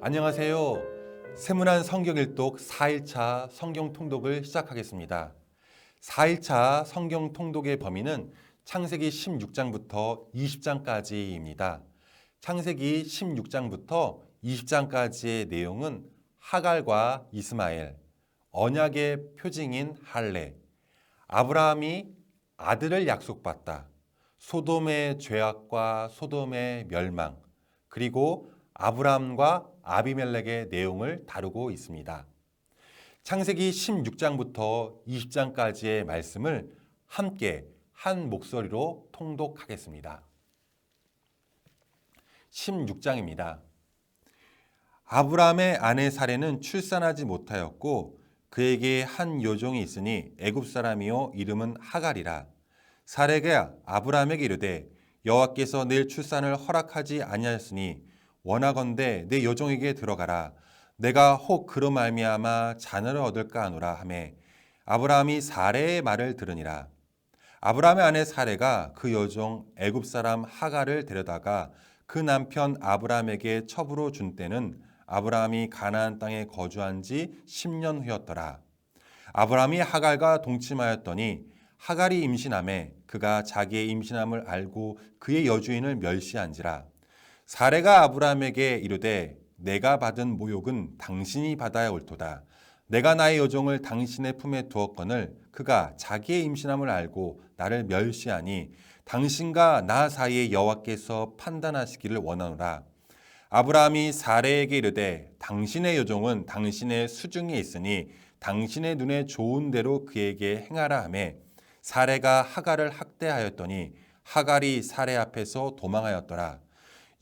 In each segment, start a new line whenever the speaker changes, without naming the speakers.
안녕하세요. 세문안 성경일독 4일차 성경 통독을 시작하겠습니다. 4일차 성경 통독의 범위는 창세기 16장부터 20장까지입니다. 창세기 16장부터 20장까지의 내용은 하갈과 이스마엘, 언약의 표징인 할례, 아브라함이 아들을 약속받다, 소돔의 죄악과 소돔의 멸망, 그리고 아브라함과 아비멜렉의 내용을 다루고 있습니다. 창세기 16장부터 20장까지의 말씀을 함께 한 목소리로 통독하겠습니다. 16장입니다. 아브라함의 아내 사례는 출산하지 못하였고 그에게 한 여종이 있으니 애굽 사람이요 이름은 하갈이라. 사례가 아브라함에게 이르되 여호와께서 내일 출산을 허락하지 아니하였으니 원하건대 내 여종에게 들어가라. 내가 혹 그로 말미암아 자녀를 얻을까 하노라 하매 아브라함이 사례의 말을 들으니라. 아브라함의 아내 사례가 그 여종 애굽 사람 하갈을 데려다가 그 남편 아브라함에게 첩으로 준 때는 아브라함이 가나안 땅에 거주한 지 10년 후였더라. 아브라함이 하갈과 동침하였더니 하갈이 임신함에 그가 자기의 임신함을 알고 그의 여주인을 멸시한지라. 사례가 아브라함에게 이르되 내가 받은 모욕은 당신이 받아야 옳도다. 내가 나의 여종을 당신의 품에 두었거늘 그가 자기의 임신함을 알고 나를 멸시하니 당신과 나 사이에 여호와께서 판단하시기를 원하노라. 아브라함이 사례에게 이르되 당신의 여종은 당신의 수중에 있으니 당신의 눈에 좋은 대로 그에게 행하라 하매 사례가 하갈을 학대하였더니 하갈이 사례 앞에서 도망하였더라.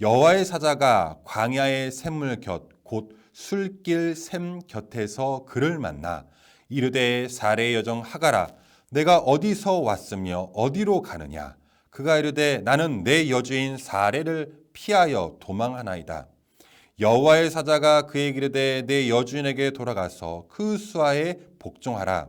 여호와의 사자가 광야의 샘물 곁 곧 술길 샘 곁에서 그를 만나 이르되 사례의 여정 하가라. 내가 어디서 왔으며 어디로 가느냐? 그가 이르되 나는 내 여주인 사례를 피하여 도망하나이다. 여호와의 사자가 그에게 이르되 내 여주인에게 돌아가서 그 수하에 복종하라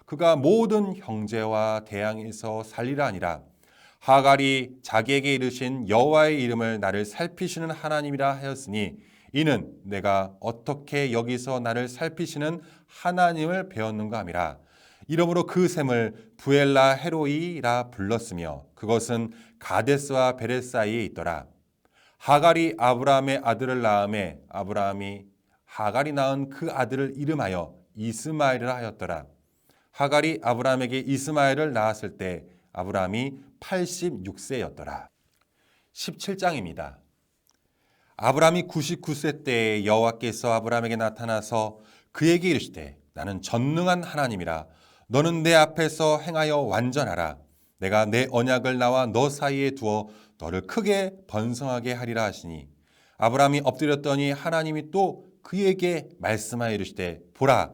그가 모든 형제와 대항에서 살리라 하니라 하갈이 자기에게 이르신 여호와의 이름을 나를 살피시는 하나님이라 하였으니 이는 내가 어떻게 여기서 나를 살피시는 하나님을 배웠는가 함이라. 이러므로 그 샘을 부엘라 헤로이라 불렀으며 그것은 가데스와 베레 사이에 있더라. 하갈이 아브라함의 아들을 낳음에 아브라함이 하갈이 낳은 그 아들을 이름하여 이스마엘이라 하였더라. 하갈이 아브라함에게 이스마엘을 낳았을 때 아브라함이 86세였더라. 17장입니다. 아브라함이 99세 때에 여호와께서 아브라함에게 나타나서 그에게 이르시되 나는 전능한 하나님이라 너는 내 앞에서 행하여 완전하라 내가 내 언약을 나와 너 사이에 두어 너를 크게 번성하게 하리라 하시니 아브라함이 엎드렸더니 하나님이 또 그에게 말씀하여 이르시되 보라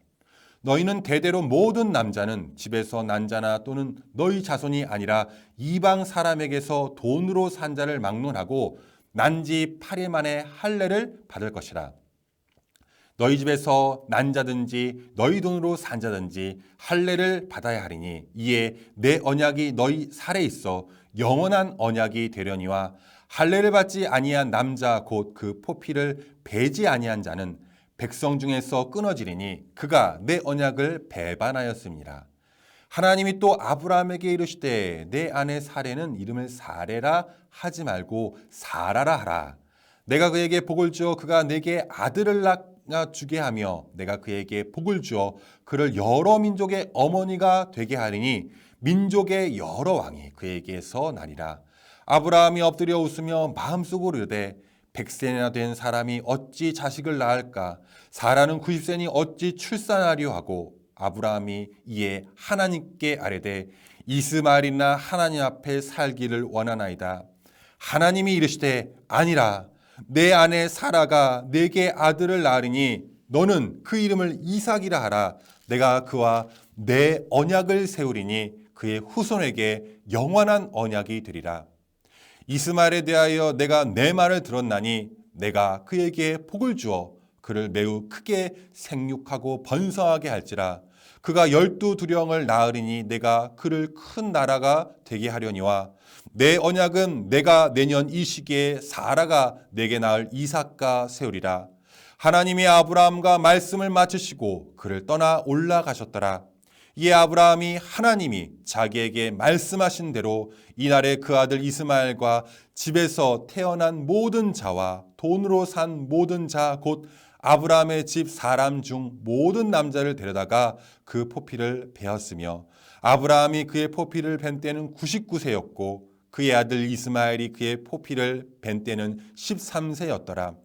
너희는 대대로 모든 남자는 집에서 난 자나 또는 너희 자손이 아니라 이방 사람에게서 돈으로 산 자를 막론하고 난 지 8일 만에 할례를 받을 것이라. 너희 집에서 난 자든지 너희 돈으로 산 자든지 할례를 받아야 하리니 이에 내 언약이 너희 살에 있어 영원한 언약이 되려니와 할례를 받지 아니한 남자 곧 그 포피를 베지 아니한 자는 백성 중에서 끊어지리니 그가 내 언약을 배반하였습니다. 하나님이 또 아브라함에게 이르시되 내 아내 사례는 이름을 사레라 하지 말고 사라라 하라. 내가 그에게 복을 주어 그가 내게 아들을 낳아 주게 하며 내가 그에게 복을 주어 그를 여러 민족의 어머니가 되게 하리니 민족의 여러 왕이 그에게서 나리라. 아브라함이 엎드려 웃으며 마음속으로 이르되 백세나 된 사람이 어찌 자식을 낳을까? 사라는 90세니 어찌 출산하려 하고 아브라함이 이에 하나님께 아뢰되 이스마엘이나 하나님 앞에 살기를 원하나이다. 하나님이 이르시되 아니라 내 아내 사라가 내게 아들을 낳으리니 너는 그 이름을 이삭이라 하라. 내가 그와 내 언약을 세우리니 그의 후손에게 영원한 언약이 되리라. 이스마엘에 대하여 내가 내 말을 들었나니 내가 그에게 복을 주어 그를 매우 크게 생육하고 번성하게 할지라. 그가 열두 두령을 낳으리니 내가 그를 큰 나라가 되게 하려니와 내 언약은 내가 내년 이 시기에 사라가 내게 낳을 이삭과 세우리라. 하나님이 아브라함과 말씀을 마치시고 그를 떠나 올라가셨더라. 이에 아브라함이 하나님이 자기에게 말씀하신 대로 이날에 그 아들 이스마엘과 집에서 태어난 모든 자와 돈으로 산 모든 자 곧 아브라함의 집 사람 중 모든 남자를 데려다가 그 포피를 베었으며 아브라함이 그의 포피를 벤 때는 99세였고 그의 아들 이스마엘이 그의 포피를 벤 때는 13세였더라.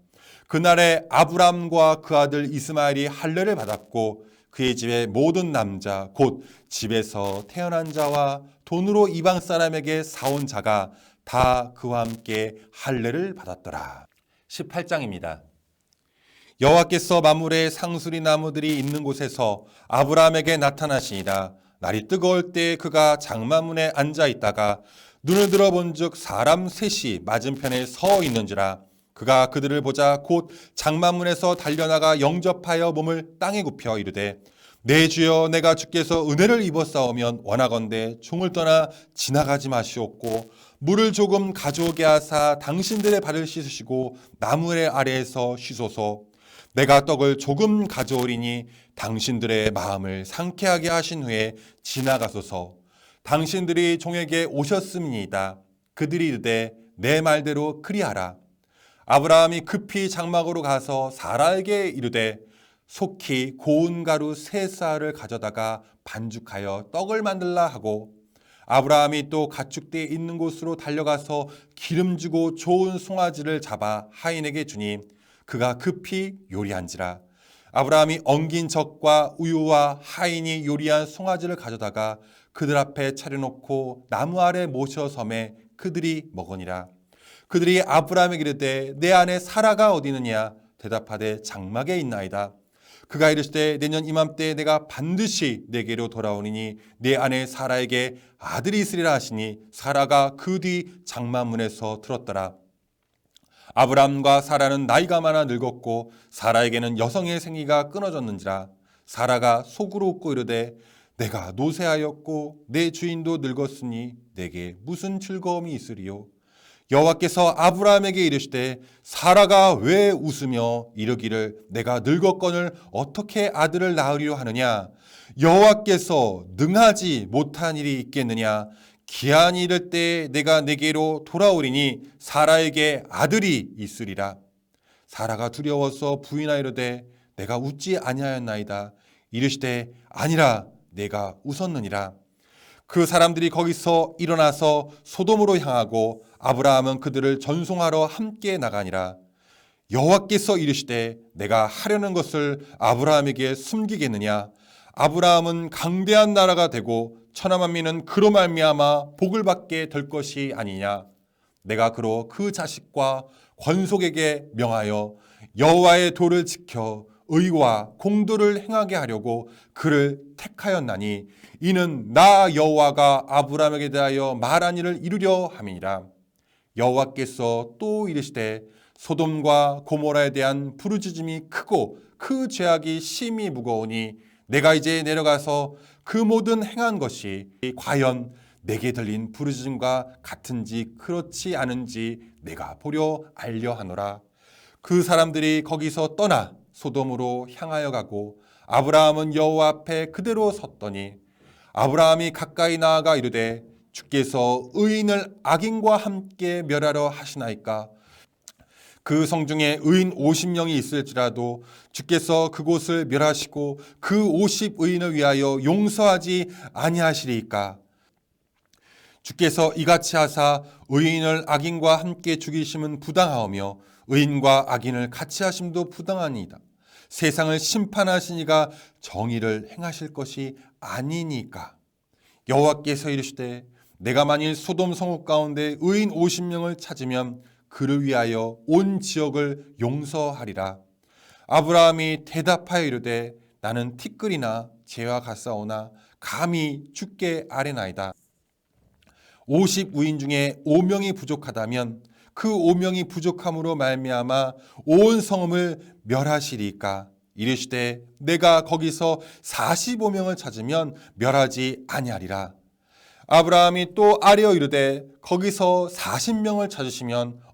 그날에 아브람과 그 아들 이스마엘이 할례를 받았고 그의 집의 모든 남자 곧 집에서 태어난 자와 돈으로 이방 사람에게 사온 자가 다 그와 함께 할례를 받았더라. 18장입니다. 여호와께서 만물의 상수리 나무들이 있는 곳에서 아브라함에게 나타나시니라. 날이 뜨거울 때 그가 장마문에 앉아 있다가 눈을 들어본즉 사람 셋이 맞은편에 서 있는지라. 그가 그들을 보자 곧 장마문에서 달려나가 영접하여 몸을 땅에 굽혀 이르되 내 주여 내가 주께서 은혜를 입었사오면 원하건대 종을 떠나 지나가지 마시옵고 물을 조금 가져오게 하사 당신들의 발을 씻으시고 나무의 아래에서 쉬소서 내가 떡을 조금 가져오리니 당신들의 마음을 상쾌하게 하신 후에 지나가소서. 당신들이 종에게 오셨음이니이다. 그들이 이르되 내 말대로 그리하라. 아브라함이 급히 장막으로 가서 사라에게 이르되 속히 고운 가루 세 쌀을 가져다가 반죽하여 떡을 만들라 하고 아브라함이 또 가축대에 있는 곳으로 달려가서 기름지고 좋은 송아지를 잡아 하인에게 주니 그가 급히 요리한지라. 아브라함이 엉긴 젖과 우유와 하인이 요리한 송아지를 가져다가 그들 앞에 차려놓고 나무 아래 모셔 섬에 그들이 먹으니라. 그들이 아브라함에게 이르되 내 아내 사라가 어디 있느냐? 대답하되 장막에 있나이다. 그가 이르시되 내년 이맘때 내가 반드시 내게로 돌아오니니 내 아내 사라에게 아들이 있으리라 하시니 사라가 그 뒤 장마문에서 들었더라 아브람과 사라는 나이가 많아 늙었고 사라에게는 여성의 생기가 끊어졌는지라 사라가 속으로 웃고 이르되 내가 노쇠하였고 내 주인도 늙었으니 내게 무슨 즐거움이 있으리요? 여호와께서 아브라함에게 이르시되 사라가 왜 웃으며 이르기를 내가 늙었거늘 어떻게 아들을 낳으리려 하느냐? 여호와께서 능하지 못한 일이 있겠느냐 기한이 이를 때 내가 내게로 돌아오리니 사라에게 아들이 있으리라. 사라가 두려워서 부인하이르되 내가 웃지 아니하였나이다. 이르시되 아니라 내가 웃었느니라. 그 사람들이 거기서 일어나서 소돔으로 향하고 아브라함은 그들을 전송하러 함께 나가니라. 여호와께서 이르시되 내가 하려는 것을 아브라함에게 숨기겠느냐? 아브라함은 강대한 나라가 되고 천하 만민은 그로 말미암아 복을 받게 될 것이 아니냐? 내가 그로 그 자식과 권속에게 명하여 여호와의 도를 지켜 의와 공도를 행하게 하려고 그를 택하였나니 이는 나 여호와가 아브라함에게 대하여 말한 일을 이루려 함이니라. 여호와께서 또 이르시되 소돔과 고모라에 대한 부르짖음이 크고 그 죄악이 심히 무거우니 내가 이제 내려가서 그 모든 행한 것이 과연 내게 들린 부르짖음과 같은지 그렇지 않은지 내가 보려 알려 하노라. 그 사람들이 거기서 떠나 소돔으로 향하여 가고 아브라함은 여호와 앞에 그대로 섰더니 아브라함이 가까이 나아가 이르되 주께서 의인을 악인과 함께 멸하려 하시나이까 그 성중에 의인 50명이 있을지라도 주께서 그곳을 멸하시고 그 50의인을 위하여 용서하지 아니하시리이까 주께서 이같이 하사 의인을 악인과 함께 죽이심은 부당하오며 의인과 악인을 같이 하심도 부당하니이다. 세상을 심판하시니가 정의를 행하실 것이 아니니까. 여호와께서 이르시되 내가 만일 소돔 성읍 가운데 의인 50명을 찾으면 그를 위하여 온 지역을 용서하리라. 아브라함이 대답하여 이르되 나는 티끌이나 재와 같사오나 감히 죽게 아뢰나이다. 50우인 중에 5명이 부족하다면 그 5명이 부족함으로 말미암아 온 성읍을 멸하시리까 이르시되 내가 거기서 45명을 찾으면 멸하지 아니하리라 아브라함이 또 아뢰어 이르되 거기서 40명을 찾으시면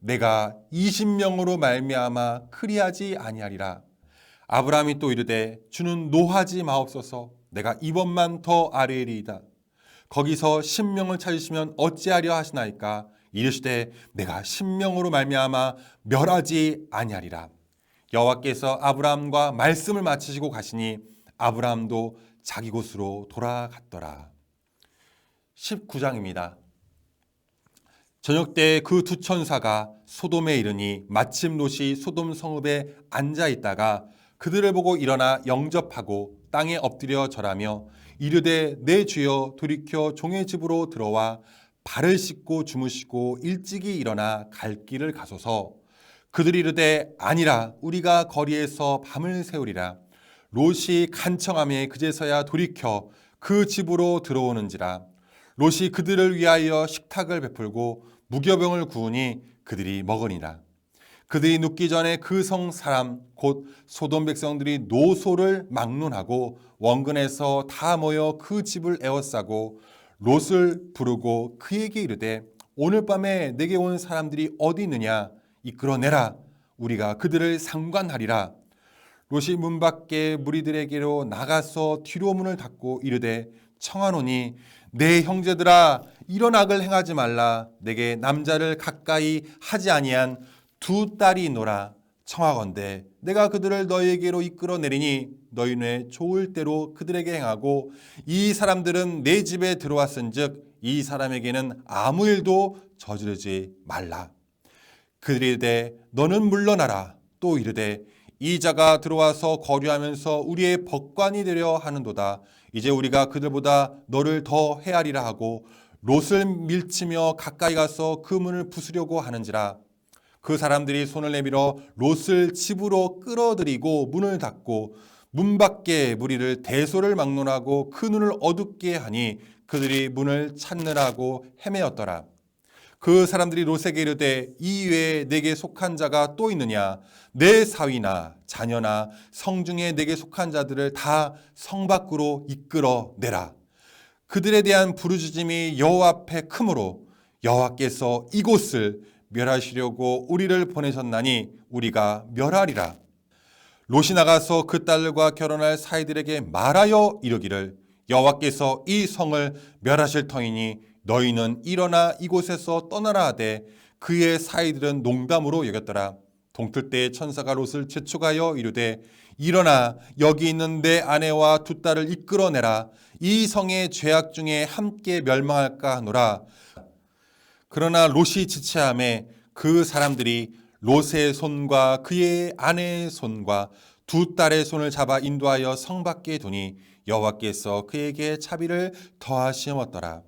내가 20명으로 말미암아 그리하지 아니하리라. 아브라함이 또 이르되 주는 노하지 마옵소서. 내가 이번만 더 아뢰리이다. 거기서 신명을 찾으시면 어찌하려 하시나이까? 이르시되 내가 신명으로 말미암아 멸하지 아니하리라. 여호와께서 아브라함과 말씀을 마치시고 가시니 아브라함도 자기 곳으로 돌아갔더라. 19장입니다 저녁 때 그 두 천사가 소돔에 이르니 마침 롯이 소돔 성읍에 앉아 있다가 그들을 보고 일어나 영접하고 땅에 엎드려 절하며 이르되 내 주여 돌이켜 종의 집으로 들어와 발을 씻고 주무시고 일찍이 일어나 갈 길을 가소서. 그들이 이르되 아니라 우리가 거리에서 밤을 새우리라. 롯이 간청함에 그제서야 돌이켜 그 집으로 들어오는지라. 롯이 그들을 위하여 식탁을 베풀고 무교병을 구우니 그들이 먹으니라. 그들이 눕기 전에 그 성 사람 곧 소돔 백성들이 노소를 막론하고 원근에서 다 모여 그 집을 에워싸고 롯을 부르고 그에게 이르되 오늘 밤에 내게 온 사람들이 어디 있느냐? 이끌어내라. 우리가 그들을 상관하리라. 롯이 문 밖에 무리들에게로 나가서 뒤로 문을 닫고 이르되 청하노니 내 형제들아 이런 악을 행하지 말라. 내게 남자를 가까이 하지 아니한 두 딸이 있노라 청하건대 내가 그들을 너희에게로 이끌어 내리니 너희는 좋을 대로 그들에게 행하고 이 사람들은 내 집에 들어왔은즉 이 사람에게는 아무 일도 저지르지 말라. 그들이 이르되 너는 물러나라. 또 이르되 이 자가 들어와서 거류하면서 우리의 법관이 되려 하는도다 이제 우리가 그들보다 너를 더 헤아리라 하고 롯을 밀치며 가까이 가서 그 문을 부수려고 하는지라 그 사람들이 손을 내밀어 롯을 집으로 끌어들이고 문을 닫고 문 밖에 무리를 대소를 막론하고 그 눈을 어둡게 하니 그들이 문을 찾느라고 헤매었더라. 그 사람들이 롯에게 이르되 이 외에 내게 속한 자가 또 있느냐? 내 사위나 자녀나 성중에 내게 속한 자들을 다 성 밖으로 이끌어 내라. 그들에 대한 부르짖음이 여호와 앞에 크므로 여호와께서 이곳을 멸하시려고 우리를 보내셨나니 우리가 멸하리라. 롯이 나가서 그 딸과 결혼할 사이들에게 말하여 이르기를 여호와께서 이 성을 멸하실 터이니 너희는 일어나 이곳에서 떠나라 하되 그의 사이들은 농담으로 여겼더라. 동틀 때 천사가 롯을 재촉하여 이르되 일어나 여기 있는 내 아내와 두 딸을 이끌어내라 이 성의 죄악 중에 함께 멸망할까 하노라. 그러나 롯이 지체함에 그 사람들이 롯의 손과 그의 아내의 손과 두 딸의 손을 잡아 인도하여 성 밖에 두니 여호와께서 그에게 차비를 더하시었더라.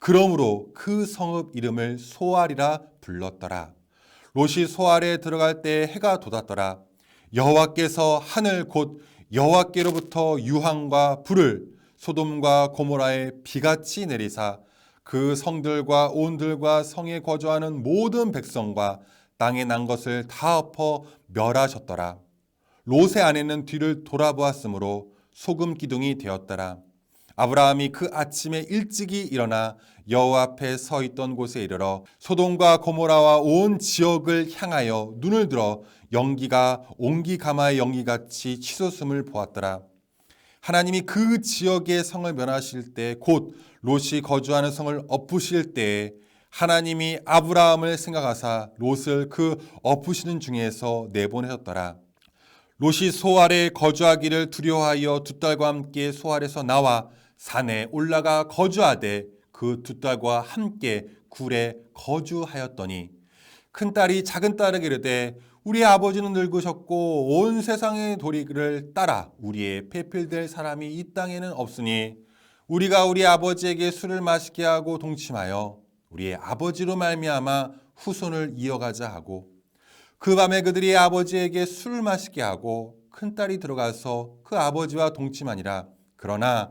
그러므로 그 성읍 이름을 소알이라 불렀더라 롯이 소알에 들어갈 때 해가 돋았더라 여호와께서 하늘 곧 여호와께로부터 유황과 불을 소돔과 고모라에 비같이 내리사 그 성들과 온들과 성에 거주하는 모든 백성과 땅에 난 것을 다 엎어 멸하셨더라. 롯의 아내는 뒤를 돌아보았으므로 소금 기둥이 되었더라. 아브라함이 그 아침에 일찍이 일어나 여호와 앞에 서 있던 곳에 이르러 소돔과 고모라와 온 지역을 향하여 눈을 들어 연기가 옹기 가마의 연기같이 치솟음을 보았더라. 하나님이 그 지역의 성을 멸하실 때 곧 롯이 거주하는 성을 엎으실 때에 하나님이 아브라함을 생각하사 롯을 그 엎으시는 중에서 내보내셨더라. 롯이 소알에 거주하기를 두려워하여 두 딸과 함께 소알에서 나와 산에 올라가 거주하되 그 두 딸과 함께 굴에 거주하였더니 큰 딸이 작은 딸에게 이르되 우리 아버지는 늙으셨고 온 세상의 도리를 따라 우리의 배필될 사람이 이 땅에는 없으니 우리가 우리 아버지에게 술을 마시게 하고 동침하여 우리의 아버지로 말미암아 후손을 이어가자 하고 그 밤에 그들이 아버지에게 술을 마시게 하고 큰 딸이 들어가서 그 아버지와 동침하니라. 그러나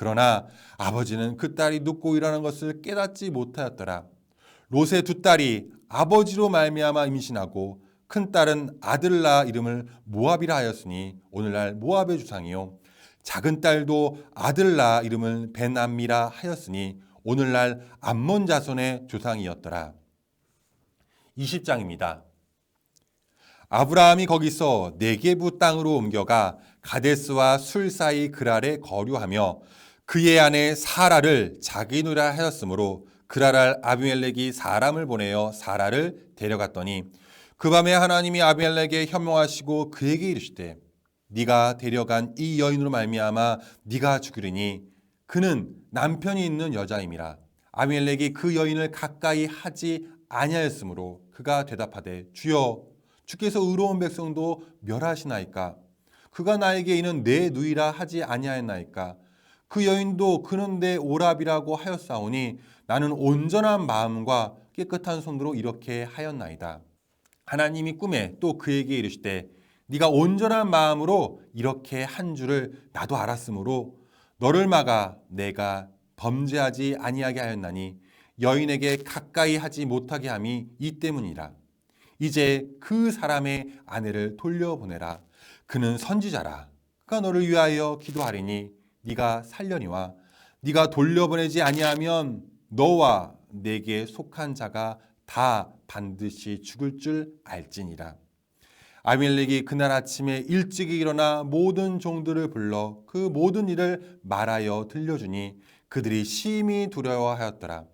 그러나 아버지는 그 딸이 눕고 일어나는 것을 깨닫지 못하였더라 롯의 두 딸이 아버지로 말미암아 임신하고 큰 딸은 아들라 이름을 모압이라 하였으니 오늘날 모압의 주상이요 작은 딸도 아들라 이름을 베남미라 하였으니 오늘날 암몬 자손의 조상이었더라. 20장입니다. 아브라함이 거기서 네게부 땅으로 옮겨가 가데스와 술 사이 그랄에 거류하며 그의 아내 사라를 자기 누라 하였으므로 그랄 아비멜렉이 사람을 보내어 사라를 데려갔더니 그 밤에 하나님이 아비멜렉에 현명하시고 그에게 이르시되 네가 데려간 이 여인으로 말미암아 네가 죽으리니 그는 남편이 있는 여자임이라. 아비멜렉이 그 여인을 가까이 하지 아니하였으므로 그가 대답하되 주여 주께서 의로운 백성도 멸하시나이까? 그가 나에게 이는 내 누이라 하지 아니하였나이까 그 여인도 그는 내 오랍이라고 하였사오니 나는 온전한 마음과 깨끗한 손으로 이렇게 하였나이다. 하나님이 꿈에 또 그에게 이르시되 네가 온전한 마음으로 이렇게 한 줄을 나도 알았으므로 너를 막아 내가 범죄하지 아니하게 하였나니 여인에게 가까이 하지 못하게 함이 이 때문이라. 이제 그 사람의 아내를 돌려보내라. 그는 선지자라 그가 너를 위하여 기도하리니 네가 살려니와 네가 돌려보내지 아니하면 너와 내게 속한 자가 다 반드시 죽을 줄 알지니라. 아빌렉이 그날 아침에 일찍 일어나 모든 종들을 불러 그 모든 일을 말하여 들려주니 그들이 심히 두려워하였더라.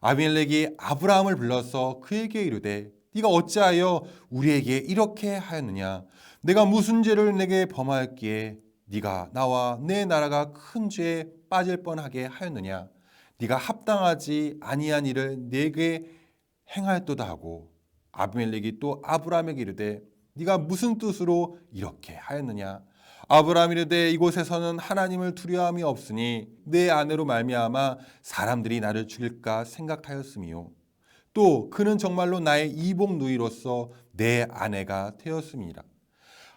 아빌렉이 아브라함을 불러서 그에게 이르되 네가 어찌하여 우리에게 이렇게 하였느냐 내가 무슨 죄를 내게 범하였기에 네가 나와 내 나라가 큰 죄에 빠질 뻔하게 하였느냐? 네가 합당하지 아니한 일을 내게 행하였도다 하고 아비멜렉이 또 아브라함에게 이르되 네가 무슨 뜻으로 이렇게 하였느냐? 아브라함이 이르되 이곳에서는 하나님을 두려움이 없으니 내 아내로 말미암아 사람들이 나를 죽일까 생각하였음이요. 또 그는 정말로 나의 이복 누이로서 내 아내가 되었음이라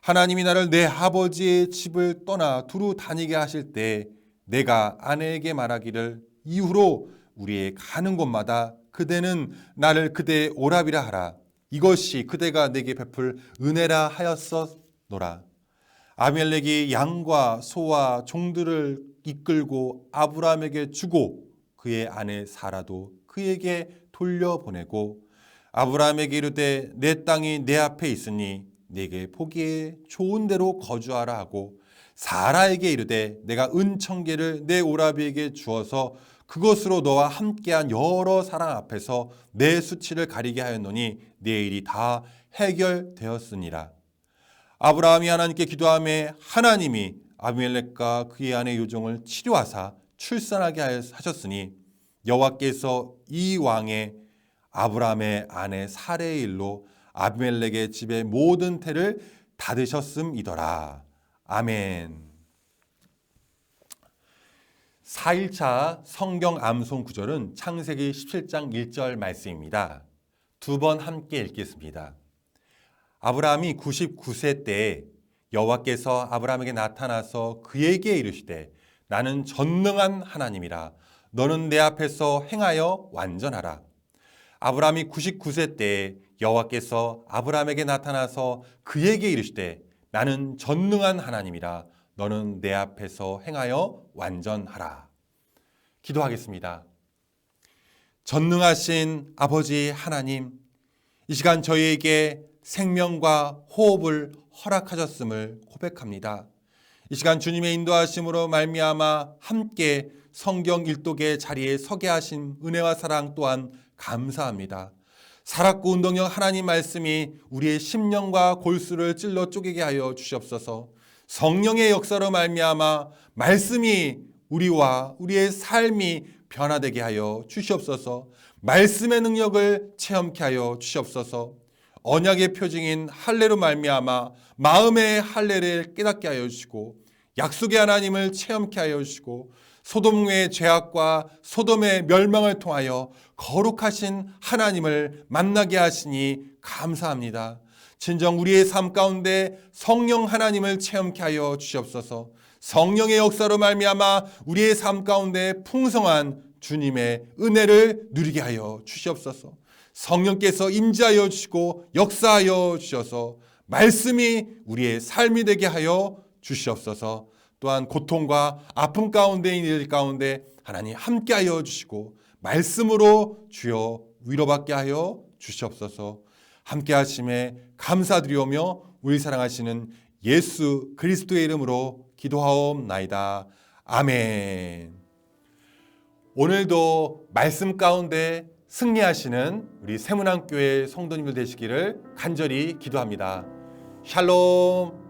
하나님이 나를 내 아버지의 집을 떠나 두루 다니게 하실 때 내가 아내에게 말하기를 이후로 우리의 가는 곳마다 그대는 나를 그대의 오랍이라 하라. 이것이 그대가 내게 베풀 은혜라 하였었노라. 아멜렉이 양과 소와 종들을 이끌고 아브라함에게 주고 그의 아내 사라도 그에게 돌려보내고 아브라함에게 이르되 내 땅이 내 앞에 있으니 내게 보기에 좋은 데로 거주하라 하고 사라에게 이르되 내가 은청계를 내 오라비에게 주어서 그것으로 너와 함께한 여러 사람 앞에서 내 수치를 가리게 하였노니 내 일이 다 해결되었으니라. 아브라함이 하나님께 기도함에 하나님이 아비멜렉과 그의 아내 요종을 치료하사 출산하게 하셨으니 여호와께서 이 왕의 아브라함의 아내 사레의 일로 아비멜렉의 집의 모든 태를 닫으셨음이더라. 아멘. 4일차 성경 암송 구절은 창세기 17장 1절 말씀입니다. 두 번 함께 읽겠습니다. 아브라함이 99세 때 여호와께서 아브라함에게 나타나서 그에게 이르시되 나는 전능한 하나님이라 너는 내 앞에서 행하여 완전하라. 아브라함이 99세 때 여호와께서 아브라함에게 나타나서 그에게 이르시되 나는 전능한 하나님이라 너는 내 앞에서 행하여 완전하라. 기도하겠습니다. 전능하신 아버지 하나님, 이 시간 저희에게 생명과 호흡을 허락하셨음을 고백합니다. 이 시간 주님의 인도하심으로 말미암아 함께 성경 일독의 자리에 서게 하신 은혜와 사랑 또한 감사합니다. 살았고 운동력 하나님 말씀이 우리의 심령과 골수를 찔러 쪼개게 하여 주시옵소서. 성령의 역사로 말미암아 말씀이 우리와 우리의 삶이 변화되게 하여 주시옵소서. 말씀의 능력을 체험케 하여 주시옵소서. 언약의 표징인 할례로 말미암아 마음의 할례를 깨닫게 하여 주시고 약속의 하나님을 체험케 하여 주시고 소돔의 죄악과 소돔의 멸망을 통하여 거룩하신 하나님을 만나게 하시니 감사합니다. 진정 우리의 삶 가운데 성령 하나님을 체험케 하여 주시옵소서. 성령의 역사로 말미암아 우리의 삶 가운데 풍성한 주님의 은혜를 누리게 하여 주시옵소서. 성령께서 임재하여 주시고 역사하여 주셔서 말씀이 우리의 삶이 되게 하여 주시옵소서. 또한 고통과 아픔 가운데 있는 일 가운데 하나님 함께하여 주시고 말씀으로 주여 위로받게 하여 주시옵소서. 함께하심에 감사드리오며 우리 사랑하시는 예수 그리스도의 이름으로 기도하옵나이다. 아멘. 오늘도 말씀 가운데 승리하시는 우리 세문안교회 성도님들 되시기를 간절히 기도합니다. 샬롬.